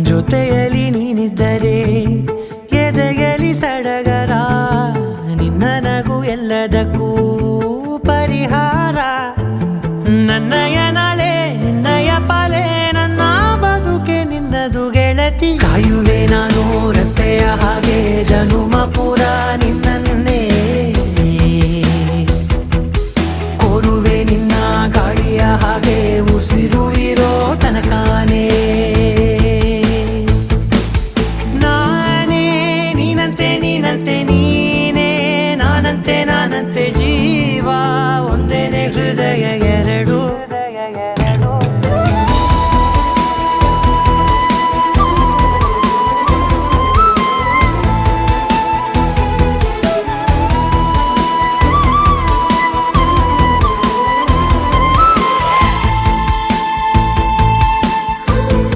ಜೊತೆಯಲ್ಲಿ ನೀನಿದ್ದರೆ ಎದೆಯಲಿ ಸಡಗರ ನಿನ್ನ ನಗು ಎಲ್ಲದಕ್ಕೂ